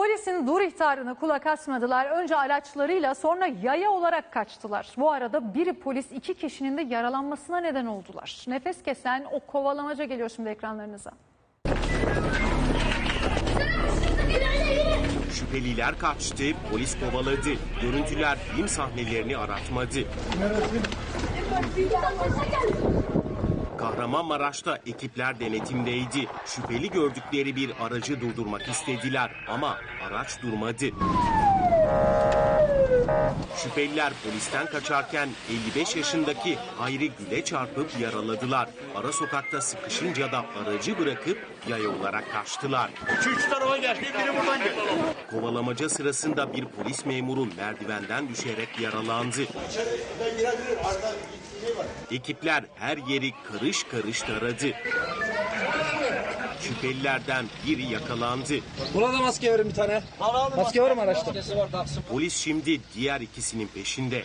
Polisin dur ihtarına kulak asmadılar. Önce araçlarıyla sonra yaya olarak kaçtılar. Bu arada biri polis iki kişinin de yaralanmasına neden oldular. Nefes kesen o kovalamaca geliyor şimdi ekranlarınıza. Şüpheliler kaçtı, polis kovaladı. Görüntüler film sahnelerini aratmadı. Kahramanmaraş'ta ekipler denetimdeydi. Şüpheli gördükleri bir aracı durdurmak istediler ama araç durmadı. Şüpheliler polisten kaçarken 55 yaşındaki Hayri Gül'e çarpıp yaraladılar. Ara sokakta sıkışınca da aracı bırakıp yaya olarak kaçtılar. Şu üç tarafa geldi, biri buradan geldi. Kovalamaca sırasında bir polis memuru merdivenden düşerek yaralandı. Ekipler her yeri karış karış taradı. Şüphelilerden biri yakalandı. Buna da maske verin bir tane. Maske var mı araçta? Polis şimdi diğer ikisinin peşinde.